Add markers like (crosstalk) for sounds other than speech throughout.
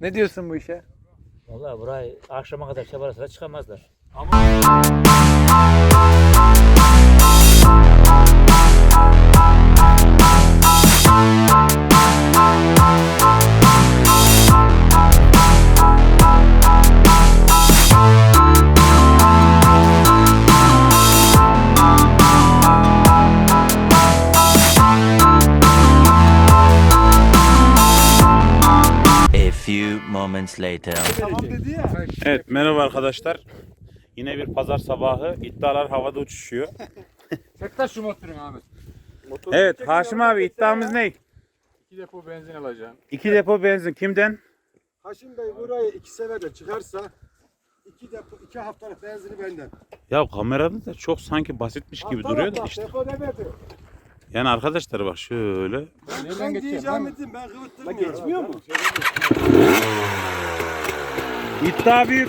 Ne diyorsun bu işe? Vallahi burayı akşama kadar çabara sıra çıkamazlar. A later. Evet merhaba arkadaşlar. Yine bir pazar sabahı. İddialar havada uçuşuyor. (laughs) Çek şu motorun Ahmet. Evet Haşim abi iddiamız ne? İki depo benzin alacaksın. İki depo benzin kimden? Haşim Bey burayı iki seferde çıkarsa iki depo, iki haftalık benzini benden. Ya kamerada da çok sanki basitmiş gibi Alt duruyor da taraf işte. Depo ne verdi? Yani arkadaşlar bak şöyle. Ben, ben diyeceğim dedim ben kıvıttırmıyorum. Geçmiyor mu? İddia büyük.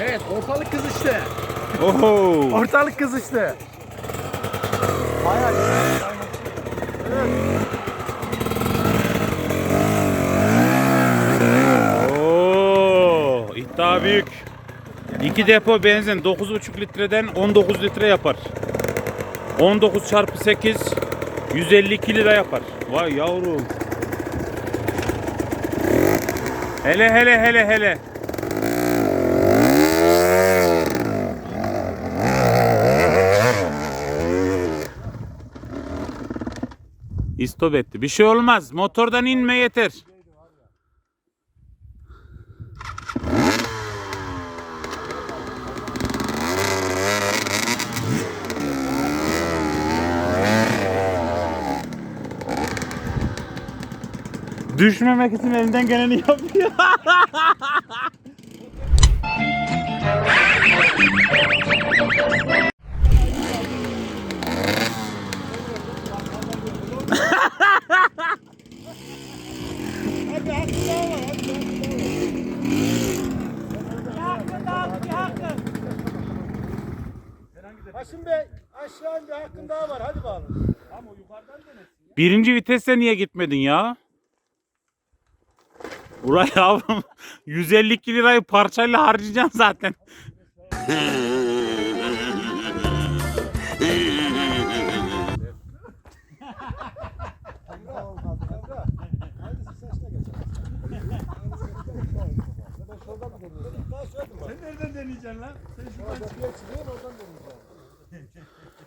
Evet ortalık kızıştı. Oho. Ortalık kızıştı. Oo, iddia büyük. İki depo benzin 9,5 litreden 19 litre yapar. 19 çarpı 8 152 lira yapar. Vay yavrum. Hele hele hele hele. İstop etti. Bir şey olmaz. Motordan inme yeter. Düşmemek için elinden geleni yapıyor. Haşim Bey aşağı bir hakkın daha var hadi bakalım. Birinci viteste niye gitmedin ya? Buraya yavrum (laughs) 152 lirayı parçayla harcayacaksın zaten.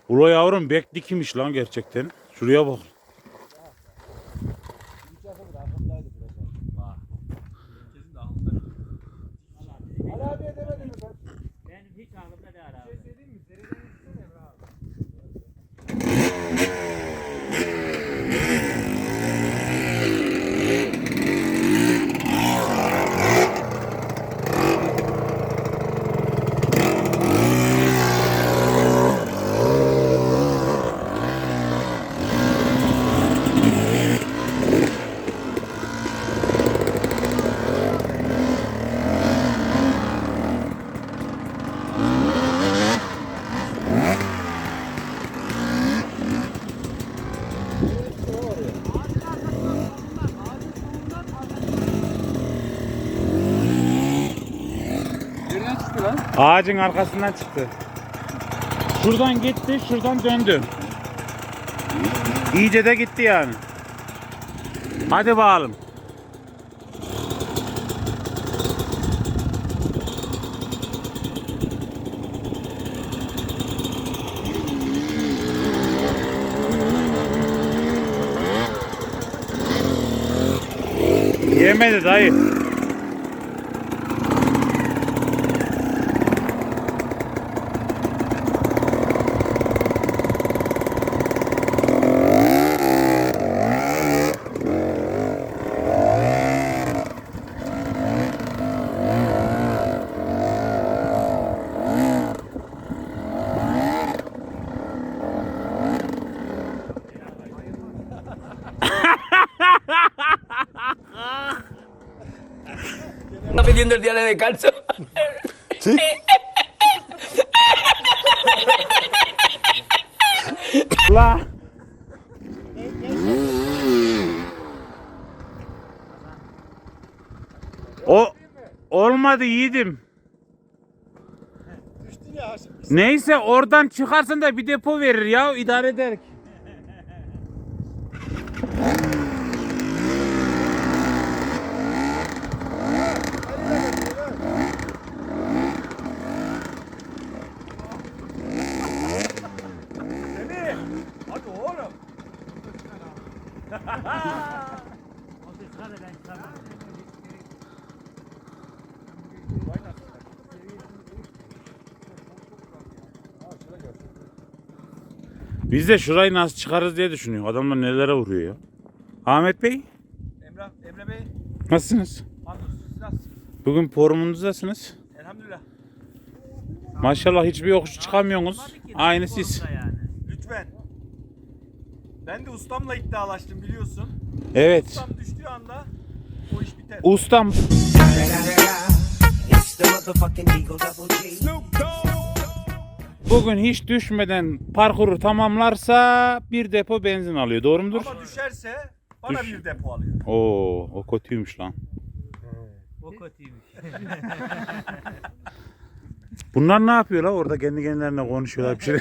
Ula yavrum bek dikmiş lan gerçekten. Şuraya bak. Ağacın arkasından çıktı. Şuradan gitti, şuradan döndü. İyice de gitti yani. Hadi bakalım. Yemedi dayı. Tinder tiene descalzo. Sí. La. O olmadı yiğidim. Neyse oradan çıkarsın da bir depo verir ya idare ederek. Biz de şurayı nasıl çıkarız diye düşünüyor. Adamlar nelere vuruyor ya. Ahmet Bey Emrah, Emre Bey. nasılsınız? Hamdolsun nasılsınız? Bugün forumunuzdasınız. Elhamdülillah. Maşallah hiçbir yokuş çıkamıyorsunuz. Aynı siz. Lütfen. Ben de ustamla iddialaştım biliyorsun. Evet. Ustam düştüğü anda o iş biter. Ustam It's the bugün hiç düşmeden parkuru tamamlarsa bir depo benzin alıyor. Doğru mudur? Ama düşerse bana Düş- bir depo alıyor. Oo, o kötüymüş lan. O kötüymüş. (laughs) Bunlar ne yapıyor la orada kendi kendilerine konuşuyorlar bir şey. (laughs)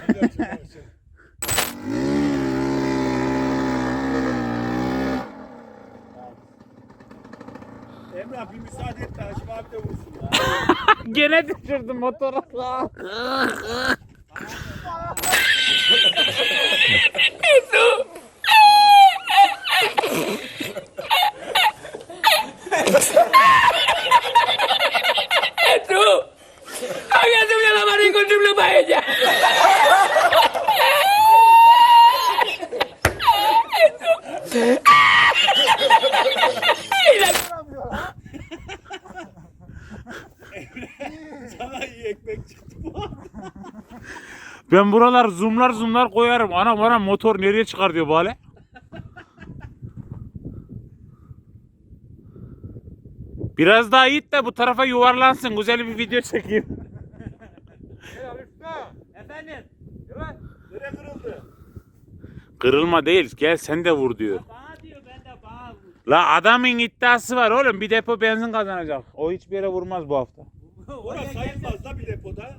Emrah bir müsaade et de Haşim abi de vursun ya. (laughs) Gene düşürdüm motoru. ¡Tú! ¡Hágase una lavada con triple paella! Sana iyi ekmek çıktı bu. Ben buralar zoomlar zoomlar koyarım. Ana bana motor nereye çıkar diyor bale. Biraz daha it de bu tarafa yuvarlansın. Güzel bir video çekeyim. Efendim? Nereye kırıldı? Kırılma değil. Gel sen de vur diyor. Bana diyor ben de bana vur. La adamın iddiası var oğlum. Bir depo benzin kazanacak. O hiçbir yere vurmaz bu hafta. (laughs) Orada sayılmaz da bir depoda.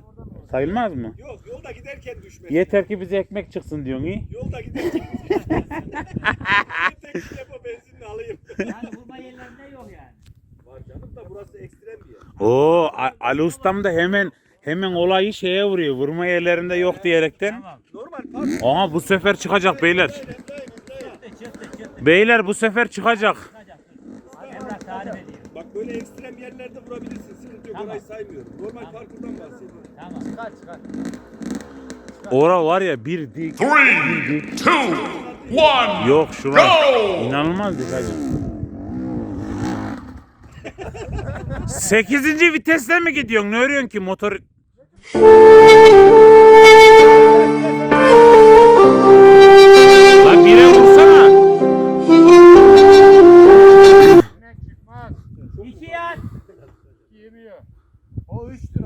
Sayılmaz mı? Yok yolda giderken düşmez. Yeter ki bize ekmek çıksın diyorsun iyi. Yolda giderken düşmez. Bir tek bir depo benzinini alayım. Yani vurma yerlerinde yok yani. Var canım da burası ekstrem bir yer. Oo Ali Ustam da hemen hemen olayı şeye vuruyor. Vurma yerlerinde yok diyerekten. Normal park. Aha bu sefer çıkacak beyler. Çıktı çıktı çıktı. Beyler bu sefer çıkacak. Emrah tarif ediyor. Bak böyle ekstrem yerlerde vurabilirsin. Sıkıntı yok Tamam. orayı saymıyorum. Normal parkurdan bahsediyorum. Tamam. Ora var ya bir dik. bir dik. Yok şuna. İnanılmaz dik hacı. Sekizinci vitesle mi gidiyorsun? Ne örüyorsun ki motor? Lan bire.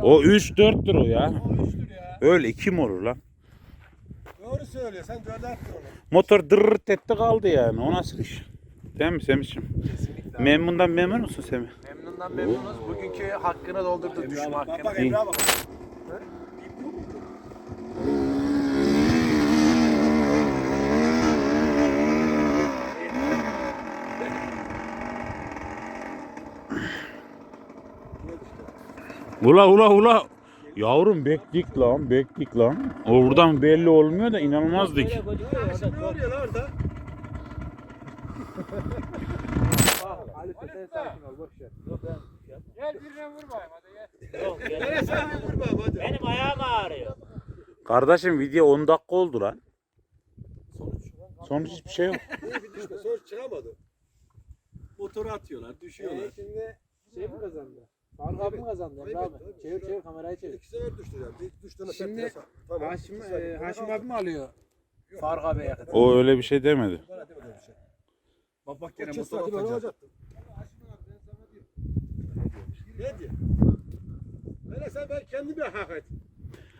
O 3 lira. O 3-4'tür o ya. O 3'tür ya. Öyle iki mi olur lan? Doğru söylüyor. Sen dörde attın onu. Motor dırırt etti kaldı yani. O nasıl iş? Değil mi Semih'ciğim? Memnundan memnun musun Semih? Memnundan memnunuz. Bugünkü hakkını doldurdu. Düşme hakkını. bak. Emrah'a bak. Ula ula ula. Yavrum beklik lan beklik lan. Oradan belli olmuyor da inanılmaz dik. Şimdi ne oluyor lan orada? Ali sen sakin ol. Boş ver. Gel birine vurmayayım hadi gel. Yok gel. Nereye sen bir vurma ama hadi. Benim ayağım ağrıyor. Kardeşim video 10 dakika oldu lan. Sonuç hiçbir şey yok. İyi bir düşme. Sonuç çıkamadı. Motoru atıyorlar, düşüyorlar. şimdi mi kazandı? Faruk abi mi kazandı Emre abi? Tabii, tabii. Çevir çevir kamerayı çevir. İki sefer düştü yani. Bir düştüğünde Şimdi yasa- Tamam. Haşim, iki sefer. e, Haşim abi mi alıyor? Faruk abiye yakın. O öyle bir şey demedi. Bana demedi öyle bir şey. Bak bak gene motor hadi ben atacak. alacaktım. Ne diyor? Öyle sen ben hak et.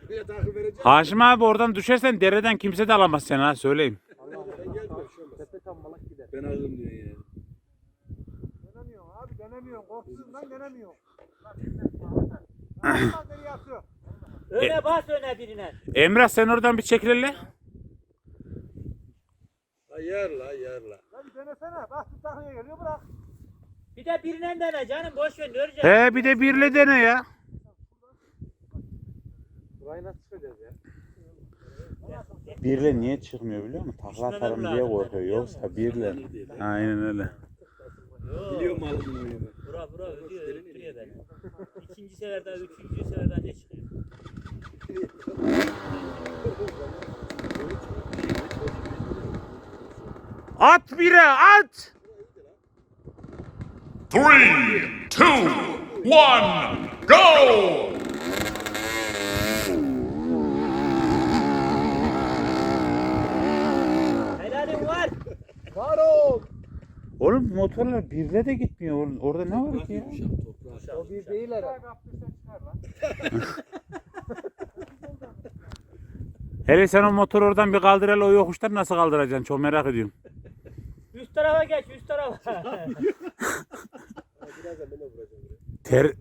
Bir takip vereceğim. Haşim abi oradan düşersen dereden kimse de alamaz seni ha söyleyeyim. Ben gelmiyorum şu olmaz. Tepe tam malak gider. Ben alırım diyor yani. Abi denemiyorum. Korkusuzdan denemiyorum. Öne bas öne birine. Emrah sen oradan bir çekil hele. Yer la yer la. Lan bir denesene. Bak şu takıya geliyor bırak. Bir de birine dene canım boş ver göreceğiz. He bir de birle dene ya. Burayı nasıl çıkacağız ya? Birle niye çıkmıyor biliyor musun? Takla atarım diye korkuyor. Yoksa birle. Aynen öyle. Biliyorum aldığını oyunu. Bura bura ödüyor ödüyor beni. İkinci seferde üçüncü seferde ne çıkıyor? At bire at. Three, two, one, go! Helalim var. Var ol. Oğlum bu motorlar birle de gitmiyor. Oğlum, Orada ne var ki ya? O bir değil herhalde. Kaptıysan çıkar lan. (laughs) Hele sen o motor oradan bir kaldır hele o yokuştan nasıl kaldıracaksın? Çok merak ediyorum. (laughs) Üst tarafa geç üst tarafa. Ter,